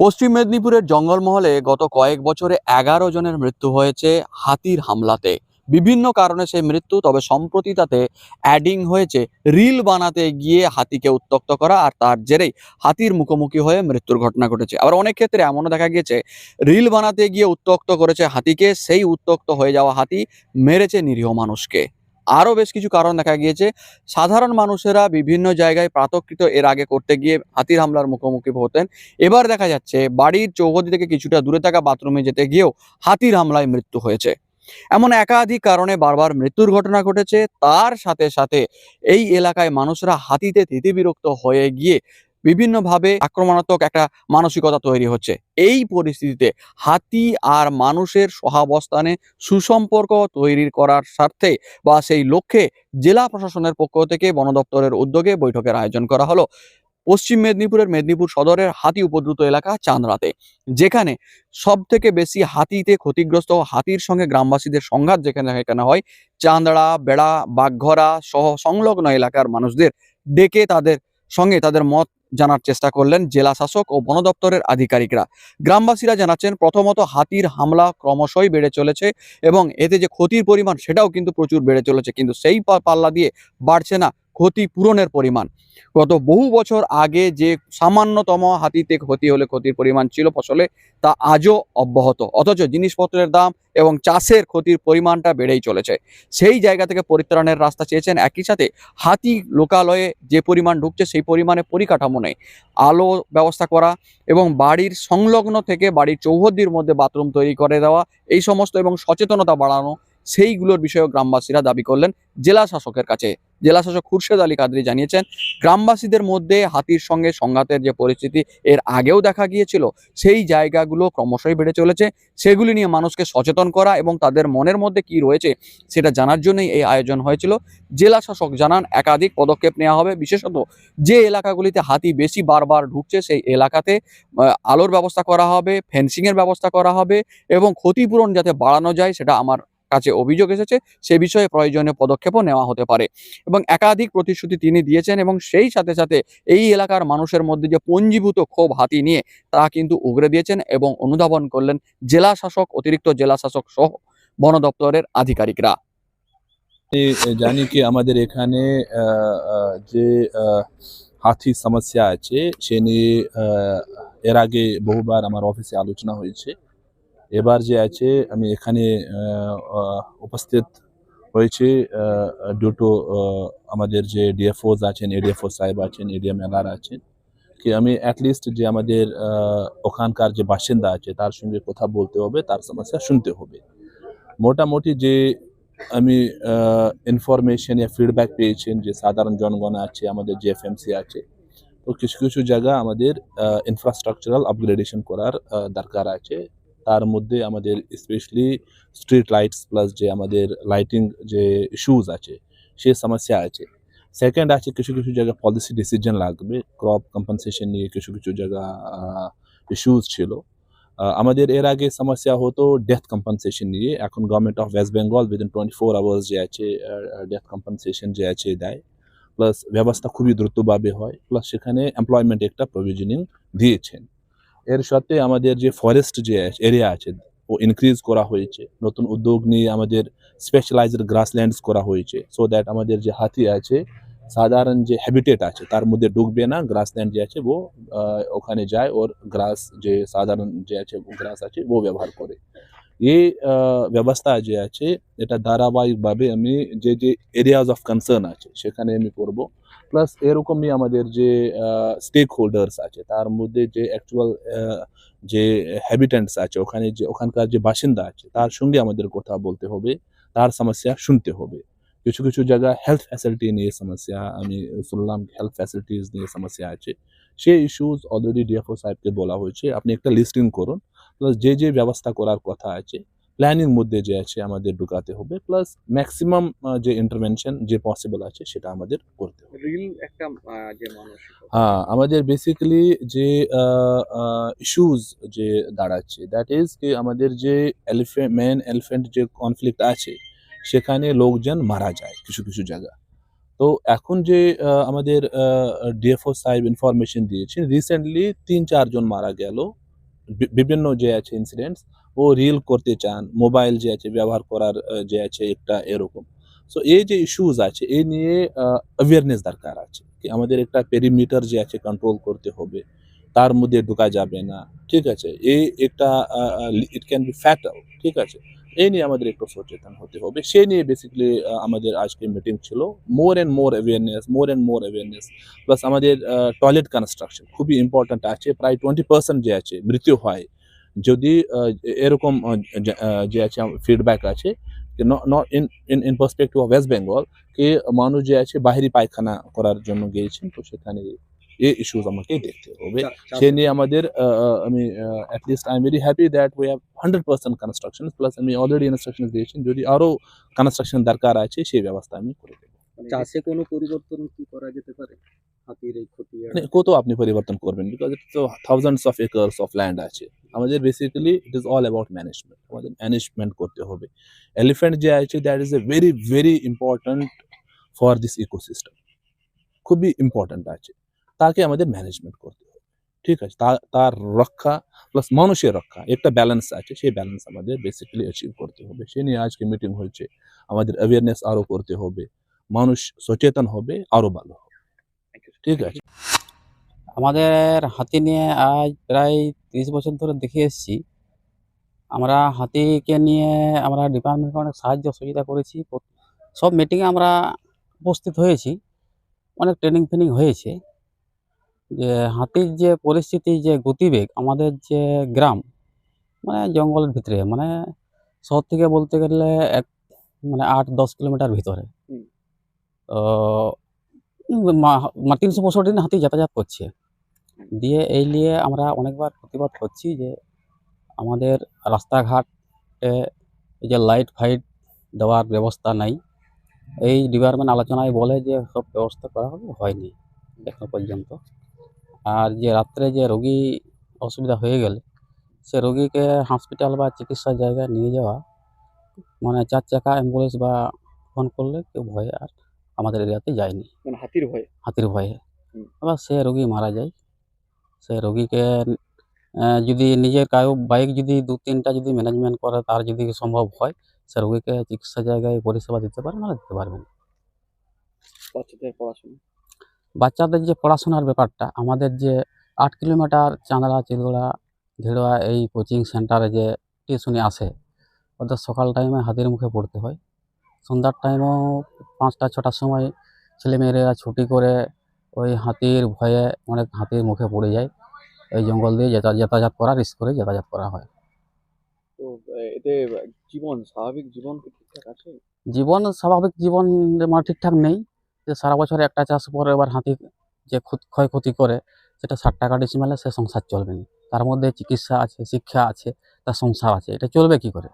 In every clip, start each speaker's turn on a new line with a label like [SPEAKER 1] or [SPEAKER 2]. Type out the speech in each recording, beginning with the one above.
[SPEAKER 1] পশ্চিম মেদিনীপুরের জঙ্গলমহলে গত কয়েক বছরে এগারো জনের মৃত্যু হয়েছে হাতির হামলাতে। বিভিন্ন কারণে সেই মৃত্যু, তবে সম্প্রতি তাতে অ্যাডিং হয়েছে রিল বানাতে গিয়ে হাতিকে উত্তক্ত করা আর তার জেরেই হাতির মুখোমুখি হয়ে মৃত্যুর ঘটনা ঘটেছে। আবার অনেক ক্ষেত্রে এমনও দেখা গিয়েছে, রিল বানাতে গিয়ে উত্তক্ত করেছে হাতিকে, সেই উত্তক্ত হয়ে যাওয়া হাতি মেরেছে নিরীহ মানুষকে। আরও বেশ কিছু কারণ দেখা গিয়েছে। সাধারণ মানুষেরা বিভিন্ন জায়গায় প্রাতকৃত এর আগে করতে গিয়ে হাতির হামলার মুখোমুখি হতেন। এবার দেখা যাচ্ছে, বাড়ির চৌহদি থেকে কিছুটা দূরে থাকা বাথরুমে যেতে গিয়েও হাতির হামলায় মৃত্যু হয়েছে। এমন একাধিক কারণে বারবার মৃত্যুর ঘটনা ঘটেছে। তার সাথে সাথে এই এলাকায় মানুষরা হাতিতে বিরক্ত হয়ে গিয়ে বিভিন্নভাবে আক্রমণাত্মক একটা মানসিকতা তৈরি হচ্ছে। এই পরিস্থিতিতে হাতি আর মানুষের সহাবস্থানে সুসম্পর্ক তৈরি করার স্বার্থে বা সেই লক্ষ্যে জেলা প্রশাসনের পক্ষ থেকে বন দপ্তরের উদ্যোগে বৈঠকের আয়োজন করা হলো। পশ্চিম মেদিনীপুরের মেদিনীপুর সদরের হাতি উপদ্রুত এলাকা চাঁদরাতে যেখানে সব থেকে বেশি হাতিতে ক্ষতিগ্রস্ত হাতির সঙ্গে গ্রামবাসীদের সংঘাত যেখানে এখানে হয় চাঁদড়া বেড়া, বাগঘরা সহ সংলগ্ন এলাকার মানুষদের ডেকে তাদের সঙ্গে তাদের মত জানার চেষ্টা করলেন জেলা শাসক ও বন দপ্তরের আধিকারিকরা। গ্রামবাসীরা জানাচ্ছেন, প্রথমত হাতির হামলা ক্রমশই বেড়ে চলেছে এবং এতে যে ক্ষতির পরিমাণ সেটাও কিন্তু প্রচুর বেড়ে চলেছে। কিন্তু সেই পাল্লা দিয়ে বাড়ছে না। ক্ষতি পূরণের পরিমাণ। গত বহু বছর আগে যে সামান্যতম হাতিতে ক্ষতি হলে ক্ষতির পরিমাণ ছিল ফসলে, তা আজও অব্যাহত। অথচ জিনিসপত্রের দাম এবং চাষের ক্ষতির পরিমাণটা বেড়েই চলেছে। সেই জায়গা থেকে পরিত্রাণের রাস্তা চেয়েছেন। একই সাথে হাতি লোকালয়ে যে পরিমাণ ঢুকছে, সেই পরিমাণে পরিকাঠামো নেই। আলো ব্যবস্থা করা এবং বাড়ির সংলগ্ন থেকে বাড়ির চৌহদ্দির মধ্যে বাথরুম তৈরি করে দেওয়া, এই সমস্ত এবং সচেতনতা বাড়ানো সেইগুলোর বিষয়েও গ্রামবাসীরা দাবি করলেন জেলা শাসকের কাছে। জেলা শাসক খুরশেদ আলী কাদরি জানিয়েছেন, গ্রামবাসীদের মধ্যে হাতির সঙ্গে সংঘাতের যে পরিস্থিতি, এর আগেও দেখা গিয়েছিল। সেই জায়গাগুলো ক্রমশই বেড়ে চলেছে। সেগুলি নিয়ে মানুষকে সচেতন করা এবং তাদের মনের মধ্যে কি রয়েছে সেটা জানার জন্যই এই আয়োজন হয়েছিল। জেলা শাসক জানান, একাধিক পদক্ষেপ নেওয়া হবে। বিশেষত যে এলাকাগুলিতে হাতি বেশি বারবার ঢুকছে, সেই এলাকাতে আলোর ব্যবস্থা করা হবে, ফেন্সিংয়ের ব্যবস্থা করা হবে এবং ক্ষতিপূরণ যাতে বাড়ানো যায়, সেটা আমার কাছে অভিযোগ এসেছে, সে বিষয়ে প্রয়োজনীয় পদক্ষেপও নেওয়া হতে পারে। এবং একাধিক প্রতিশ্রুতি তিনি দিয়েছেন এবং সেই সাথে সাথে এই এলাকার মানুষের মধ্যে যে পঞ্জীভূত ক্ষোভ হাতি নিয়ে তা কিন্তু উগরে দিয়েছেন এবং অনুধাবন করলেন জেলা শাসক, অতিরিক্ত জেলা শাসক সহ বন দপ্তরের আধিকারিকরা।
[SPEAKER 2] জানি কি আমাদের এখানে যে হাতির সমস্যা আছে, সে নিয়ে এর আগে বহুবার আমার অফিসে আলোচনা হয়েছে। এবার যে আছে, আমি এখানে উপস্থিত হয়েছি ডিউ টু আমাদের যে ডিএফওস আছেন এডিএফও সাহেব আছেন এডিএম এলআর আছেন, কি আমি অ্যাটলিস্ট যে আমাদের ওখানকার যে বাসিন্দা আছে, তার সঙ্গে কথা বলতে হবে, তার সমস্যা শুনতে হবে। মোটামুটি যে আমি ইনফরমেশন या ফিডব্যাক পেয়েছেন যে সাধারণ জনগণ আছে, আমাদের যে এফএমসি আছে, তো কিছু কিছু জায়গা আমাদের ইনফ্রাস্ট্রাকচারাল আপগ্রেডেশন করার দরকার আছে। তার মধ্যে আমাদের স্পেশালি স্ট্রিট লাইটস প্লাস যে আমাদের লাইটিং যে ইস্যুজ আছে, সে সমস্যা আছে। সেকেন্ড আছে কিছু কিছু জায়গা পলিসি ডিসিশন লাগবে ক্রপ কম্পেনসেশন নিয়ে কিছু কিছু জায়গা ইস্যুজ ছিল। আমাদের এর আগে সমস্যা হতো ডেথ কম্পেনসেশন নিয়ে। এখন government of West Bengal within twenty four hours যে আছে ডেথ কম্পেনসেশন যে আছে দেয়। প্লাস ব্যবস্থা খুবই দ্রুতভাবে হয়। প্লাস সেখানে এমপ্লয়মেন্ট একটা প্রভিজনিং দিয়েছেন। এর সাথে আমাদের যে ফরেস্ট যে এরিয়া আছে, ও ইনক্রিজ করা হয়েছে। নতুন উদ্যোগ নিয়ে আমাদের স্পেশালাইজড গ্রাসল্যান্ডস করা হয়েছে। সো দ্যাট আমাদের যে হাতি আছে, সাধারণ যে হ্যাবিটেট আছে, তার মধ্যে ঢুকবে না গ্রাসল্যান্ড যে আছে, ও ওখানে যায়, ওর গ্রাস যে সাধারণ যে আছে গ্রাস আছে, ও ব্যবহার করে। এই ব্যবস্থা যে আছে, এটা ধারাবাহিকভাবে আমি যে যে এরিয়াজ অফ কনসার্ন আছে, সেখানে আমি করব। প্লাস এরকমই আমাদের যে স্টেক হোল্ডার্স আছে, তার মধ্যে যে অ্যাকচুয়াল যে হ্যাবিটেন্টস আছে, ওখানে যে, ওখানকার যে বাসিন্দা আছে, তার সঙ্গে আমাদের কথা বলতে হবে, তার সমস্যা শুনতে হবে। কিছু কিছু জায়গা হেলথ ফ্যাসিলিটি নিয়ে সমস্যা, আমি শুনলাম হেলথ ফ্যাসিলিটিস নিয়ে সমস্যা আছে। সেই ইস্যুজ অলরেডি ডিএফও সাহেবকে বলা হয়েছে, আপনি একটা লিস্টিং করুন প্লাস যে যে ব্যবস্থা করার কথা আছে প্ল্যানিং মধ্যে যে আছে আমাদের ঢুকাতে হবে প্লাস ম্যাক্সিমাম যে ইন্টারভেনশন যে পসিবল আছে সেটা আমাদের করতে হবে।
[SPEAKER 1] একটা যে
[SPEAKER 2] হ্যাঁ আমাদের বেসিক্যালি যে ইস্যুজ যে দাঁড়াচ্ছে দ্যাট ইজ কি আমাদের যে এলিফেন্ট মেন এলিফেন্ট যে কনফ্লিক্ট আছে সেখানে লোকজন মারা যায় কিছু কিছু জায়গা। তো এখন যে আমাদের ডিএফও সাহেব ইনফরমেশন দিয়েছেন রিসেন্টলি তিন চারজন মারা গেল। বিভিন্ন যে আছে ইনসিডেন্টস ও রিল করতে চান মোবাইল যে আছে, ব্যবহার করার যে আছে একটা এরকম। সো এই যে ইস্যুজ আছে এই নিয়ে অ্যাওয়ারনেস দরকার আছে। কি আমাদের একটা পেরিমিটার যে আছে কন্ট্রোল করতে হবে, তার মধ্যে ঢুকা যাবে না। ঠিক আছে? এই একটা ইট ক্যান বি ফ্যাটাল ঠিক আছে? এই নিয়ে আমাদের একটু সচেতন হতে হবে। সেই নিয়ে বেসিক্যালি আমাদের আজকে মিটিং ছিল। More and more awareness more and more awareness plus আমাদের টয়লেট কনস্ট্রাকশন খুবই ইম্পর্ট্যান্ট আছে। প্রায় টোয়েন্টি পার্সেন্ট যে আছে, মৃত্যু হয়। যদি এরকম যে আছে ফিডব্যাক আছে not in in in perspective of West Bengal কে মানুষ যে আছে, বাহিরি পায়খানা করার জন্য গিয়েছেন, তো সেখানে এই ইস্যুস আমাকে দেখতে হবে সে নিয়ে আমাদের আমি at least I am very happy that we have hundred percent construction plus আমি অলরেডি ইনস্ট্রাকশন দিয়েছি যদি আরও কনস্ট্রাকশন দরকার আছে সেই ব্যবস্থা আমি করে দেবো
[SPEAKER 3] চাষে কোনো পরিবর্তন কি করা যেতে পারে?
[SPEAKER 2] কত আপনি পরিবর্তন করবেন বিকজ ইট তো thousands of acres of land আছে আমাদের basically it is all about management আমাদের ম্যানেজমেন্ট করতে হবে এলিফ্যান্ট যে আছে that is a very very important for this ecosystem খুবই ইম্পর্ট্যান্ট আছে তাকে আমাদের ম্যানেজমেন্ট করতে হবে। ঠিক আছে? তা- তার রক্ষা প্লাস মানুষের রক্ষা একটা ব্যালেন্স আছে সেই ব্যালেন্স আমাদের বেসিক্যালি অ্যাচিভ করতে হবে। সে নিয়ে আজকে মিটিং হয়েছে। আমাদের অ্যাওয়ারনেস আরও করতে হবে। মানুষ সচেতন হবে আরও ভালো হবে। ঠিক আছে?
[SPEAKER 4] আমাদের হাতি নিয়ে আজ প্রায় তিরিশ বছর ধরে দেখে এসেছি। আমরা হাতিকে নিয়ে আমরা ডিপার্টমেন্টকে অনেক সাহায্য সহযোগিতা করেছি। সব মিটিংয়ে আমরা উপস্থিত হয়েছি। অনেক ট্রেনিং ফেনিং হয়েছে। যে হাতির যে পরিস্থিতি যে গতিবেগ আমাদের যে গ্রাম মানে জঙ্গলের ভিতরে মানে শহর থেকে বলতে গেলে এক মানে আট দশ কিলোমিটার ভিতরে। তো মা- মা- তিনশো পঁয়ষট্টি দিন হাতি যাতায়াত করছে। দিয়ে এই নিয়ে আমরা অনেকবার প্রতিবাদ করছি যে আমাদের রাস্তাঘাটে এই যে লাইট ফাইট দেওয়ার ব্যবস্থা নাই। এই ডিপার্টমেন্ট আলোচনায় বলে যে সব ব্যবস্থা করা হবে হয়নি এখনও পর্যন্ত। আর যে রাত্রে যে রোগী অসুবিধা হয়ে গেলে সে রোগীকে হসপিটাল বা চিকিৎসার জায়গায় নিয়ে যাওয়া মানে চার চাকা অ্যাম্বুলেন্স বা ফোন করলে কেউ ভয়ে আর আমাদের এরিয়াতে যায়নি।
[SPEAKER 3] মানে হাতির ভয়ে?
[SPEAKER 4] হাতির ভয়ে। এবার সে রোগী মারা যায়। সে রোগীকে যদি নিজের কারও বাইক যদি দু তিনটা যদি ম্যানেজমেন্ট করে তার যদি সম্ভব হয় সে রোগীকে চিকিৎসা জায়গায় পরিষেবা দিতে পারে না দিতে পারবেন
[SPEAKER 3] বাচ্চাদের পড়াশোনা।
[SPEAKER 4] বাচ্চাদের যে পড়াশোনার ব্যাপারটা আমাদের যে আট কিলোমিটার চাঁদড়া চিলগড়া ধেড়োয়া এই কোচিং সেন্টারে যে টিউশনি আসে ওদের সকাল টাইমে হাতির মুখে পড়তে হয়। সন্ধ্যার টাইমেও পাঁচটা ছটার সময় ছেলেমেয়েরা ছুটি করে ওই হাতির ভয়ে অনেক হাতির মুখে পড়ে যায়। এই জঙ্গল দিয়ে যাতা যাতায়াত করা রিস্ক করে যাতায়াত করা হয়।
[SPEAKER 3] তো এতে জীবন স্বাভাবিক জীবন কি ঠিকঠাক আছে?
[SPEAKER 4] জীবন স্বাভাবিক জীবন মানে ঠিকঠাক নেই। সারা বছর একটা চাষ পরে এবার হাতি যে ক্ষয়ক্ষতি করে সেটা ষাট টাকা ডিসিমেলে সে সংসার চলবে না। তার মধ্যে চিকিৎসা আছে শিক্ষা আছে তার সংসার আছে এটা চলবে কি করে?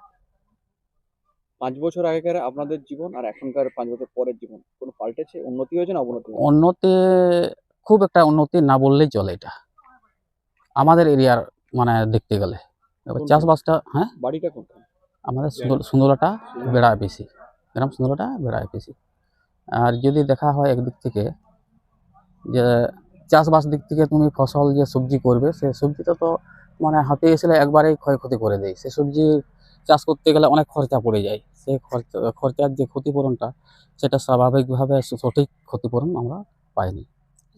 [SPEAKER 3] পাঁচ বছর আগেকার আপনাদের জীবন আর এখনকার পাঁচ বছর পরের জীবন কোনো পাল্টেছে উন্নতি হয়েছে না অবনতি?
[SPEAKER 4] উন্নতি খুব একটা উন্নতি না বললেই চলে এটা। আমাদের এরিয়ার মানে দেখতে গেলে। চাষবাসটা হ্যাঁ?
[SPEAKER 3] বাড়িটা কোনটা?
[SPEAKER 4] আমাদের সুন্দর- সুন্দরটা বেড়া বেশি গ্রাম সুন্দরটা বেড়া বেশি আর যদি দেখা হয় একদিক থেকে যে চাষবাস দিক থেকে তুমি ফসল যে সবজি করবে সে সবজিটা তো মানে হাতে এসে একবারেই ক্ষয়ক্ষতি করে দেয়। সে সবজি চাষ করতে গেলে অনেক খরচা পড়ে যায়। সেই খরচা খরচার যে ক্ষতিপূরণটা সেটা স্বাভাবিকভাবে সঠিক ক্ষতিপূরণ আমরা পাইনি।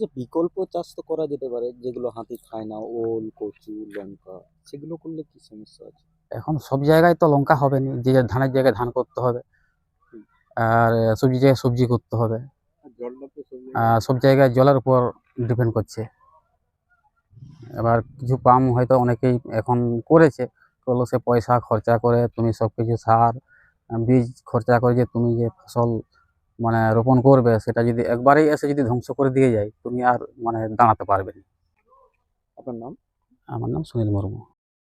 [SPEAKER 3] যে বিকল্প চাষ তো করা যেতে পারে যেগুলো হাতি খায় না ওল কচু লঙ্কা সেগুলো করলে কি সমস্যা আছে?
[SPEAKER 4] এখন সব জায়গায় তো লঙ্কা হবে না যে ধানের জায়গায় ধান করতে হবে। আর সবজি জায়গায় সবজি করতে হবে।
[SPEAKER 3] সব
[SPEAKER 4] জায়গায় জলের উপর ডিপেন্ড করছে। এবার কিছু পাম্প হয়তো অনেকেই এখন করেছে করল সে পয়সা খরচা করে তুমি সব কিছু সার বীজ খরচা করে যে তুমি যে ফসল মানে রোপণ করবে সেটা যদি একবারেই এসে যদি ধ্বংস করে দিয়ে যায় তুমি আর মানে দাঁড়াতে পারবে না।
[SPEAKER 3] আপনার নাম?
[SPEAKER 4] আমার নাম সুনীল মুর্মু।